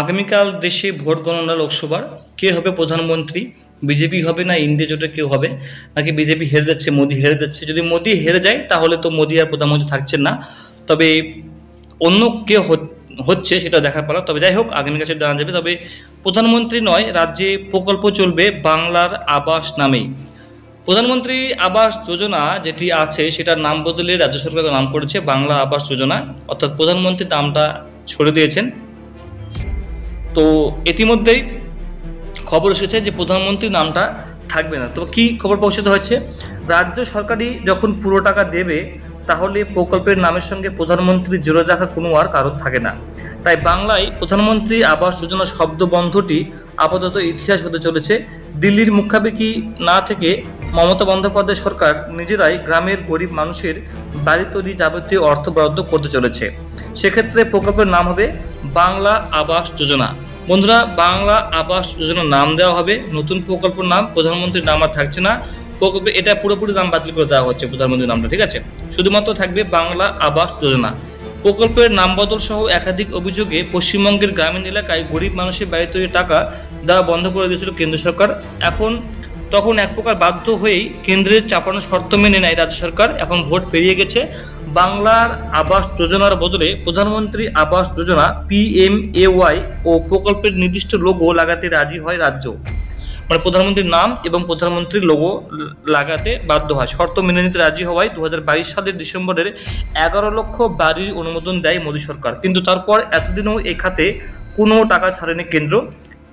আগামীকাল দেশে ভোট গণনা লোকসভার কে হবে প্রধানমন্ত্রী? বিজেপি হবে না ইন্ডিয়া জোটে কেউ হবে? নাকি বিজেপি হেরে যাচ্ছে, মোদি হেরে যাচ্ছে? যদি মোদি হেরে যায়, তাহলে তো মোদি আর প্রধানমন্ত্রী থাকছেন না। তবে অন্য কে হচ্ছে সেটা দেখার পালা। তবে যাই হোক আগামীকাল সেটা জানা যাবে। তবে প্রধানমন্ত্রী নয়, রাজ্যে প্রকল্প চলবে বাংলার আবাস নামেই। প্রধানমন্ত্রী আবাস যোজনা যেটি আছে, সেটার নাম বদলে রাজ্য সরকার নাম করেছে বাংলা আবাস যোজনা। অর্থাৎ প্রধানমন্ত্রী নামটা ছড়ে দিয়েছেন। তো ইতিমধ্যেই খবর এসেছে যে প্রধানমন্ত্রীর নামটা থাকবে না। তো কি খবর পৌঁছাতে হয়েছে? রাজ্য সরকারই যখন পুরো টাকা দেবে, তাহলে প্রকল্পের নামের সঙ্গে প্রধানমন্ত্রী জোরে রাখার কোনো আর কারণ থাকে না। তাই বাংলায় প্রধানমন্ত্রী আবাস যোজনা শব্দবন্ধটি আপাতত ইতিহাস হতে চলেছে। দিল্লির মুখাপেক্ষি না থেকে মমতা বন্দ্যোপাধ্যায় সরকার নিজেরাই গ্রামের গরিব মানুষের বাড়ি তৈরি যাবতীয় অর্থ বরাদ্দ করতে চলেছে। সেক্ষেত্রে প্রকল্পের নাম হবে বাংলা আবাস যোজনা। বন্ধুরা, বাংলা আবাস যোজনার নাম দেওয়া হবে। নতুন প্রকল্পের নাম প্রধানমন্ত্রীর নাম আর থাকছে না। প্রকল্পে এটা পুরোপুরি নাম বাতিল করে দেওয়া হচ্ছে প্রধানমন্ত্রীর নামটা, ঠিক আছে? শুধুমাত্র থাকবে বাংলা আবাস যোজনা। প্রকল্পের নাম বদল সহ একাধিক অভিযোগে পশ্চিমবঙ্গের গ্রামীণ এলাকায় গরিব মানুষের বাড়ি তৈরি টাকা দেওয়া বন্ধ করে দিয়েছিল কেন্দ্র সরকার। এখন তখন এক প্রকার বাধ্য হয়েই কেন্দ্রের চাপানো শর্ত মেনে নেয় রাজ্য সরকার। এখন ভোট পেরিয়ে গেছে। বাংলার আবাস যোজনার বদলে প্রধানমন্ত্রী আবাস যোজনা পিএমএওয়াই ও প্রকল্পের নির্দিষ্ট লোগো লাগাতে রাজি হয় রাজ্য। মানে প্রধানমন্ত্রীর নাম এবং প্রধানমন্ত্রীর লোগো লাগাতে বাধ্য হয়। শর্ত মেনে নিতে রাজি হওয়ায় দু হাজার বাইশ সালের ডিসেম্বরের এগারো লক্ষ বাড়ির অনুমোদন দেয় মোদী সরকার। কিন্তু তারপর এতদিনও এ খাতে কোনো টাকা ছাড়েনি কেন্দ্র।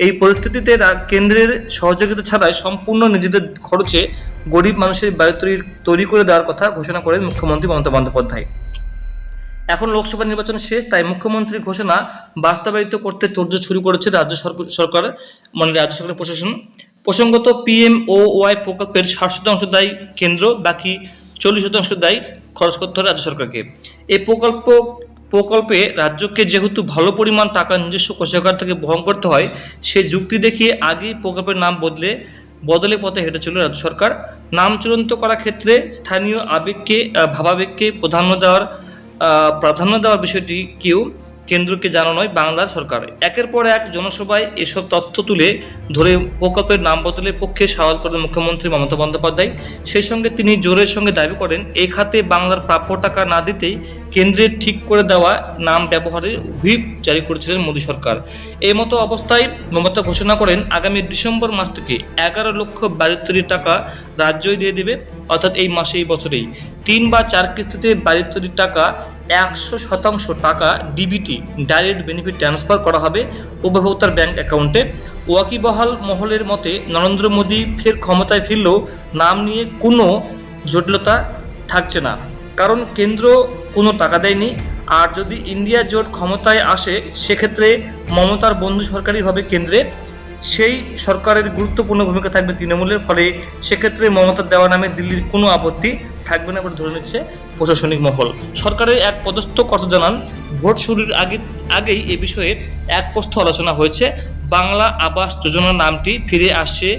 এই পরিস্থিতিতে কেন্দ্রের সহযোগিতা ছাড়াই সম্পূর্ণ নিজেদের খরচে গরিব মানুষের বাড়ি তৈরি তৈরি করে দেওয়ার কথা ঘোষণা করেন মুখ্যমন্ত্রী মমতা বন্দ্যোপাধ্যায়। এখন লোকসভা নির্বাচন শেষ, তাই মুখ্যমন্ত্রীর ঘোষণা বাস্তবায়িত করতে তোড়জোড় শুরু করেছে রাজ্য সরকার মানে রাজ্য সরকারের প্রশাসন। প্রসঙ্গত পিএম ও ওয়াই প্রকল্পের ষাট শতাংশ দায়ী কেন্দ্র, বাকি চল্লিশ শতাংশ দায়ী খরচ করতে হবে রাজ্য সরকারকে। এই প্রকল্প, প্রকল্পে রাজ্যকে যেহেতু ভালো পরিমাণ টাকা নিজস্ব কোষাগার থেকে বহন করতে হয়, সে যুক্তি দেখিয়ে আগেই প্রকল্পের নাম বদলে বদলে পথে হেঁটেছিল রাজ্য সরকার। নাম চূড়ান্ত করার ক্ষেত্রে স্থানীয় আবেগকে ভাবাবেগকে প্রাধান্য দেওয়ার প্রাধান্য দেওয়ার বিষয়টি কেউ কেন্দ্রকে জানানো নয় বাংলার সরকার। একের পর এক জনসভায় এসব তথ্য তুলে ধরে প্রকল্পের নাম বদলের পক্ষে সওয়াল করেন মুখ্যমন্ত্রী মমতা বন্দ্যোপাধ্যায়। সেই সঙ্গে তিনি জোরের সঙ্গে দাবি করেন এই খাতে বাংলার প্রাপ্য টাকা না দিতেই কেন্দ্রের ঠিক করে দেওয়া নাম ব্যবহারের হুইপ জারি করেছিলেন মোদী সরকার। এই মতো অবস্থায় মমতা ঘোষণা করেন, আগামী ডিসেম্বর মাস থেকে এগারো লক্ষ বাড়ি টাকা রাজ্যই দিয়ে দেবে, অর্থাৎ এই মাসে এই বছরেই। তিন বা চার কিস্তিতে বাড়ি টাকা একশো শতাংশ টাকা ডিবিটি ডাইরেক্ট বেনিফিট ট্রান্সফার করা হবে উপভোক্তার ব্যাংক অ্যাকাউন্টে ওয়াকিবহাল মহলের মতে, নরেন্দ্র মোদী ফের ক্ষমতায় ফিরলেও নাম নিয়ে কোনো জটিলতা থাকছে না। কারণ কেন্দ্র কোনো টাকা দেয়নি। আর যদি ইন্ডিয়া জোট ক্ষমতায় আসে, সেক্ষেত্রে মমতার বন্ধু সরকারই হবে কেন্দ্রে। সেই সরকারের গুরুত্বপূর্ণ ভূমিকা থাকবে তৃণমূলের, ফলে সেক্ষেত্রে মমতার দেওয়া নামে দিল্লির কোনো আপত্তি থাকবে না বলে ধরে নিচ্ছে প্রশাসনিক মহল। সরকারের এক পদস্থ কথা জানান, ভোট শুরুর আগে, আগেই এ বিষয়ে এক প্রস্থ আলোচনা হয়েছে। বাংলা আবাস যোজনার নামটি ফিরে আসছে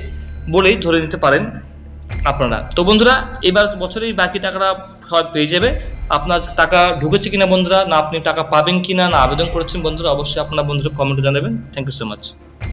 বলেই ধরে নিতে পারেন আপনারা। তো বন্ধুরা, এবার বছরেই বাকি টাকাটা সব পেয়ে যাবে। আপনার টাকা ঢুকেছে কিনা বন্ধুরা, না আপনি টাকা পাবেন কিনা, না আবেদন করেছেন বন্ধুরা, অবশ্যই আপনার বন্ধুরা কমেন্টে জানাবেন। Thank you so much